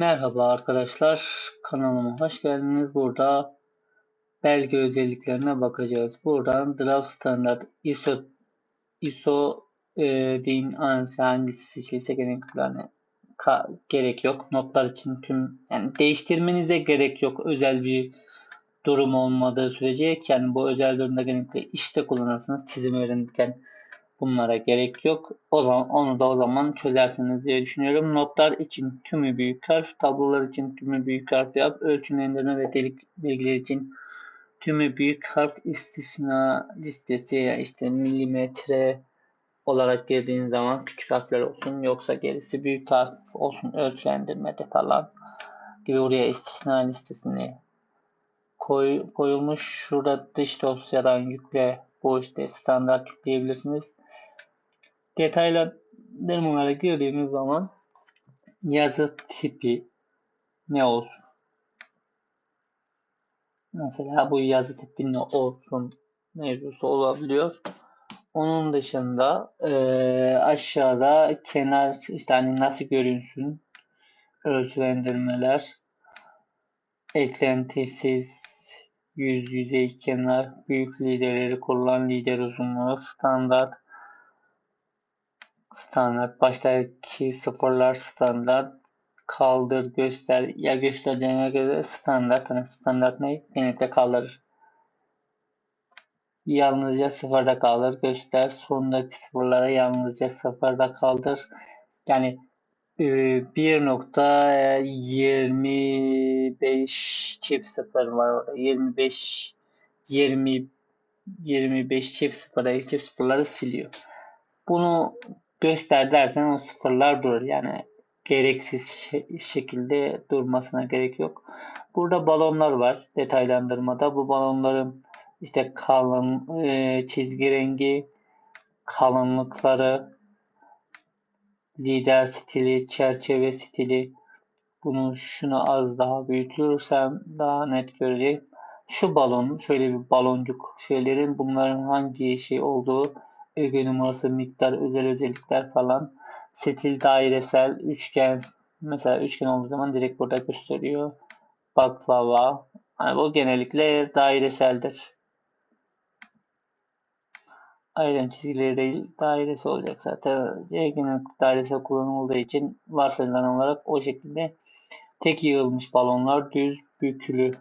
Merhaba arkadaşlar, kanalıma hoş geldiniz. Burada belge özelliklerine bakacağız. Buradan Draft Standard ISO ISO e, din ansi hangisi seçilse gerekli gerek yok. Notlar için tüm yani değiştirmenize gerek yok. Özel bir durum olmadığı sürece yani bu özel durumda genellikle işte kullanırsınız. Çizim öğrenirken Bunlara gerek yok. O zaman onu da o zaman çözersiniz diye düşünüyorum. Notlar için tümü büyük harf, tablolar için tümü büyük harf yap, ölçümlendirme ve delik bilgiler için tümü büyük harf istisna listesi ya işte milimetre olarak girdiğiniz zaman küçük harfler olsun yoksa gerisi büyük harf olsun ölçülendirmede falan gibi oraya istisna listesini koy, koyulmuş. Şurada dış dosyadan yükle bu işte standart yükleyebilirsiniz detaylandırmalara girdiğimiz zaman yazı tipi ne olsun? Mesela bu yazı tipi ne olsun mevzusu olabiliyor. Onun dışında e, aşağıda kenar işte hani nasıl görünsün ölçülendirmeler eklentisiz yüz yüzey kenar büyük liderleri kullan lider uzunluğu standart standart. Baştaki sıfırlar standart. Kaldır, göster. Ya göstereceğine göre standart. Hani standart ne? Genellikle kaldırır. Yalnızca sıfırda kaldır, göster. Sondaki sıfırlara yalnızca sıfırda kaldır. Yani 1.25 e, çift sıfır var orada. 25 20 25 çift sıfır çift sıfırları siliyor. Bunu göster dersen o sıfırlar durur. Yani gereksiz şekilde durmasına gerek yok. Burada balonlar var detaylandırmada. Bu balonların işte kalın e, çizgi rengi, kalınlıkları, lider stili, çerçeve stili. Bunu şunu az daha büyütürsem daha net görecek. Şu balon, şöyle bir baloncuk şeylerin bunların hangi şey olduğu öge numarası, miktar, özel özellikler falan. Stil dairesel, üçgen. Mesela üçgen olduğu zaman direkt burada gösteriyor. Baklava. Yani bu genellikle daireseldir. Ayrım çizgileri değil dairesi olacak zaten. Genellikle dairesel kullanıldığı için varsayılan olarak o şekilde tek yığılmış balonlar düz bükülü.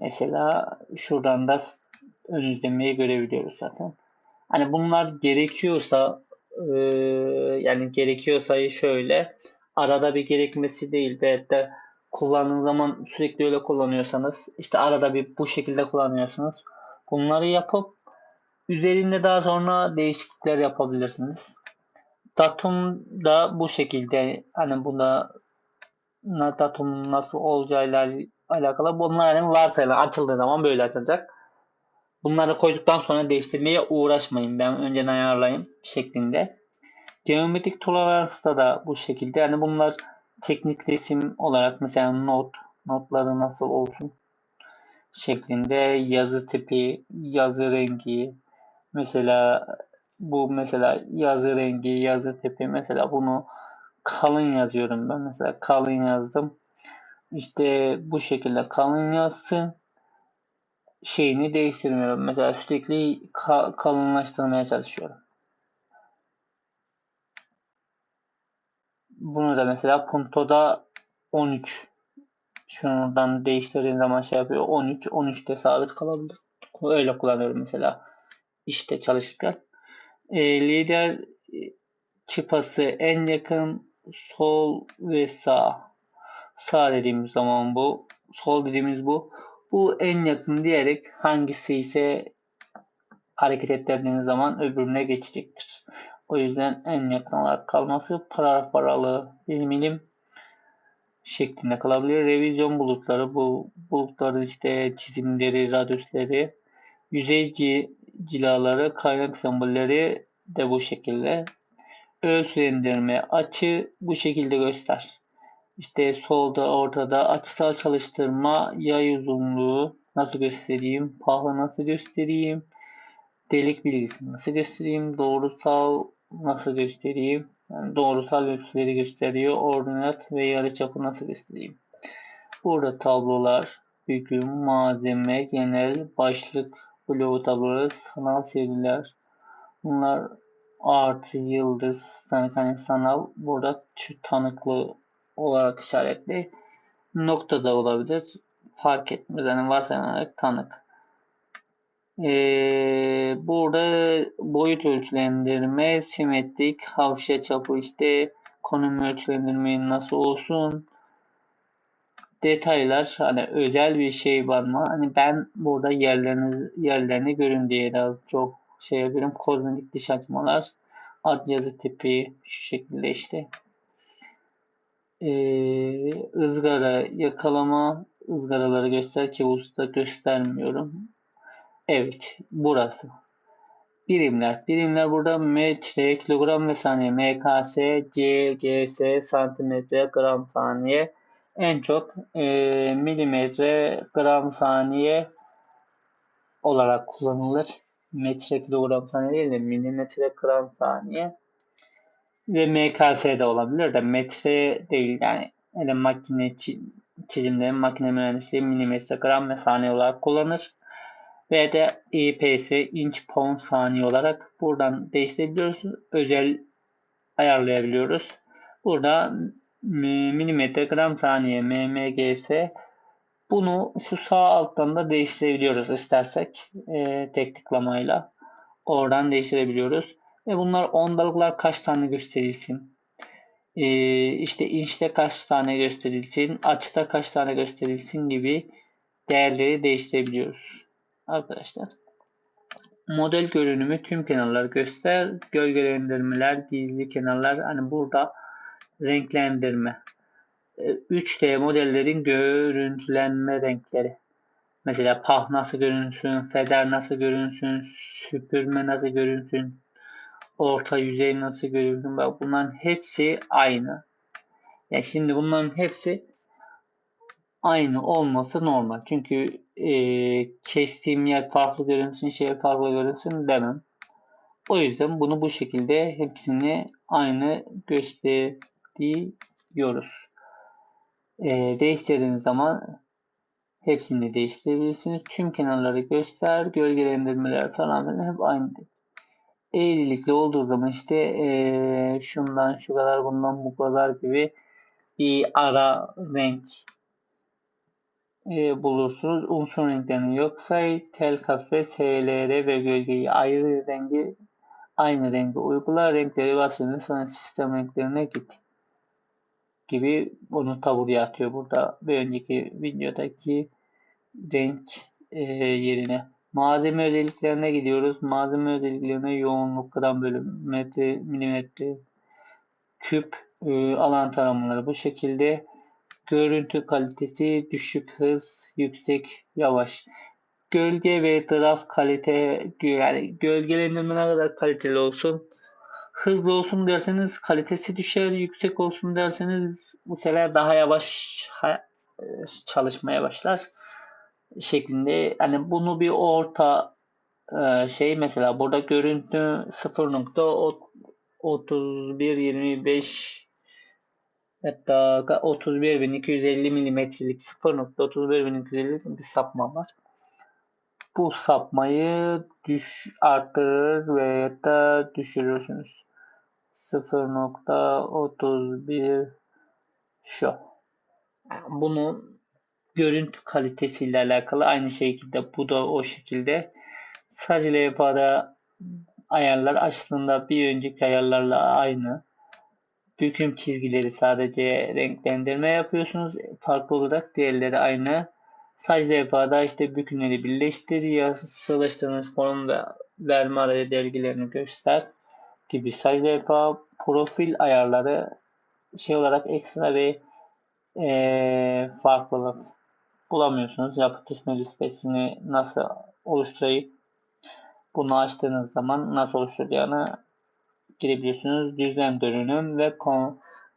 Mesela şuradan da ön izlemeyi görebiliyoruz zaten. Hani bunlar gerekiyorsa e, yani gerekiyorsa şöyle arada bir gerekmesi değil ve de kullandığınız zaman sürekli öyle kullanıyorsanız işte arada bir bu şekilde kullanıyorsunuz. Bunları yapıp üzerinde daha sonra değişiklikler yapabilirsiniz. Datum da bu şekilde hani bunda datum nasıl olacağıyla alakalı bunlar hani varsayılan açıldığı zaman böyle açılacak. Bunları koyduktan sonra değiştirmeye uğraşmayın. Ben önceden ayarlayayım şeklinde. Geometrik toleransta da bu şekilde. Yani bunlar teknik resim olarak mesela not, notları nasıl olsun şeklinde yazı tipi, yazı rengi mesela bu mesela yazı rengi, yazı tipi mesela bunu kalın yazıyorum ben mesela kalın yazdım. İşte bu şekilde kalın yazsın şeyini değiştirmiyorum. Mesela sürekli ka kalınlaştırmaya çalışıyorum. Bunu da mesela Punto'da 13 şuradan değiştirdiğin zaman şey yapıyor. 13, 13'te sabit kalabilir. Öyle kullanıyorum mesela. işte çalışırken. E, lider çıpası en yakın sol ve sağ. Sağ dediğimiz zaman bu. Sol dediğimiz bu. Bu en yakın diyerek hangisi ise hareket ettirdiğiniz zaman öbürüne geçecektir. O yüzden en yakın olarak kalması para paralı bir milim şeklinde kalabilir. Revizyon bulutları bu bulutların işte çizimleri, radyüsleri, yüzey cilaları, kaynak sembolleri de bu şekilde. Ölçülendirme açı bu şekilde göster. İşte solda ortada açısal çalıştırma, yay uzunluğu nasıl göstereyim, pahalı nasıl göstereyim, delik bilgisini nasıl göstereyim, doğrusal nasıl göstereyim. Yani doğrusal ölçüleri gösteriyor. Ordinat ve yarıçapı nasıl göstereyim? Burada tablolar, hüküm, malzeme, genel, başlık, bloğu tabloları, sanal seriler. Bunlar artı, yıldız, yani sanal burada tanıklı olarak işaretli. Nokta da olabilir. Fark etmez. Yani varsayılarak tanık. Ee, burada boyut ölçülendirme, simetrik, havşa çapı işte konum ölçülendirmeyi nasıl olsun detaylar hani özel bir şey var mı? Hani ben burada yerlerini yerlerini görün diye daha çok şey yapıyorum. Kozmetik dış açmalar, ad yazı tipi şu şekilde işte. Ee, ızgara yakalama ızgaraları göster ki usta göstermiyorum. Evet burası. Birimler. Birimler burada metre, kilogram ve saniye, MKS, CGS, santimetre, gram saniye. En çok e, milimetre, gram saniye olarak kullanılır. Metre, kilogram saniye değil de milimetre, gram saniye. Ve MKS de olabilir de metre değil yani. Yani makine çizimleri, makine mühendisliği milimetre, gram ve saniye olarak kullanır ve de IPS inç pound saniye olarak buradan değiştirebiliyoruz. Özel ayarlayabiliyoruz. Burada milimetre gram saniye mmgs bunu şu sağ alttan da değiştirebiliyoruz istersek e, tek tıklamayla oradan değiştirebiliyoruz ve bunlar ondalıklar kaç tane gösterilsin e, işte inçte kaç tane gösterilsin açıda kaç tane gösterilsin gibi değerleri değiştirebiliyoruz arkadaşlar. Model görünümü tüm kenarlar göster. Gölgelendirmeler, gizli kenarlar. Hani burada renklendirme. 3D e, modellerin görüntülenme renkleri. Mesela pah nasıl görünsün, feder nasıl görünsün, süpürme nasıl görünsün, orta yüzey nasıl görünsün. Bak bunların hepsi aynı. Ya şimdi bunların hepsi aynı olması normal. Çünkü e, kestiğim yer farklı görünsün, şey farklı görünsün demem. O yüzden bunu bu şekilde hepsini aynı gösteriyoruz. E, değiştirdiğiniz zaman hepsini değiştirebilirsiniz. Tüm kenarları göster, gölgelendirmeler falan hep aynı. Eğrilikli olduğu zaman işte e, şundan şu kadar bundan bu kadar gibi bir ara renk e, bulursunuz. Unsur renklerini yok say. Tel kafe, SLR ve gölgeyi ayrı rengi aynı rengi uygula. Renkleri basın sonra sistem renklerine git gibi bunu taburya atıyor burada bir önceki videodaki renk e, yerine. Malzeme özelliklerine gidiyoruz. Malzeme özelliklerine yoğunluk, gram bölüm, metre, milimetre, küp, e, alan taramaları bu şekilde Görüntü kalitesi düşük hız, yüksek yavaş. Gölge ve draft kalite yani gölgelendirme ne kadar kaliteli olsun. Hızlı olsun derseniz kalitesi düşer, yüksek olsun derseniz bu sefer daha yavaş çalışmaya başlar şeklinde. Hani bunu bir orta e, şey mesela burada görüntü 0.3125 Hatta 31.250 milimetrelik 0.31.250 bir sapma var. Bu sapmayı düş arttırır veya da düşürürsünüz. 0.31 şu. Bunun görüntü kalitesiyle alakalı aynı şekilde bu da o şekilde. Sadece levhada ayarlar aslında bir önceki ayarlarla aynı. Hüküm çizgileri sadece renklendirme yapıyorsunuz. Farklı olarak diğerleri aynı. Saç levhada işte bükümleri birleştir, yazılaştırılmış form ve verme araya dergilerini göster gibi saç levha profil ayarları şey olarak ekstra bir e, farklılık bulamıyorsunuz. Yapı kesme listesini nasıl oluşturayım bunu açtığınız zaman nasıl oluşturacağını girebiliyorsunuz. Düzlem görünüm ve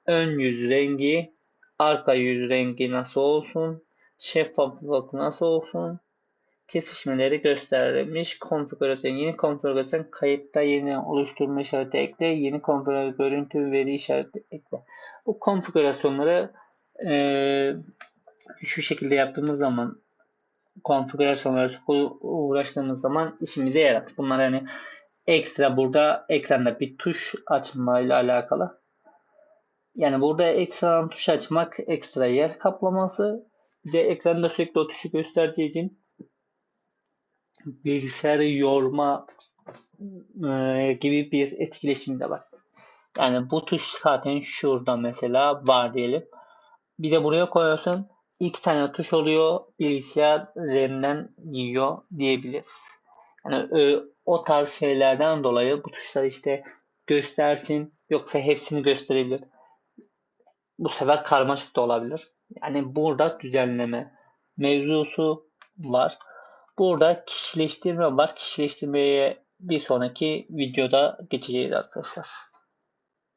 ön yüz rengi, arka yüz rengi nasıl olsun, şeffaflık nasıl olsun kesişmeleri gösterilmiş. Konfigürasyon. Yeni konfigürasyon kayıtta yeni oluşturma işareti ekle. Yeni konfigürasyon görüntü veri işareti ekle. Bu konfigürasyonları e, şu şekilde yaptığımız zaman konfigürasyonları uğraştığımız zaman işimize yarar. Bunlar hani ekstra burada ekranda bir tuş açma ile alakalı. Yani burada ekstradan tuş açmak ekstra yer kaplaması. Bir de ekranda sürekli o tuşu gösterdiği için bilgisayarı yorma e, gibi bir etkileşim de var. Yani bu tuş zaten şurada mesela var diyelim. Bir de buraya koyuyorsun. İki tane tuş oluyor. Bilgisayar RAM'den yiyor diyebiliriz. Yani e, o tarz şeylerden dolayı bu tuşlar işte göstersin yoksa hepsini gösterebilir. Bu sefer karmaşık da olabilir. Yani burada düzenleme mevzusu var. Burada kişileştirme var. Kişileştirmeye bir sonraki videoda geçeceğiz arkadaşlar.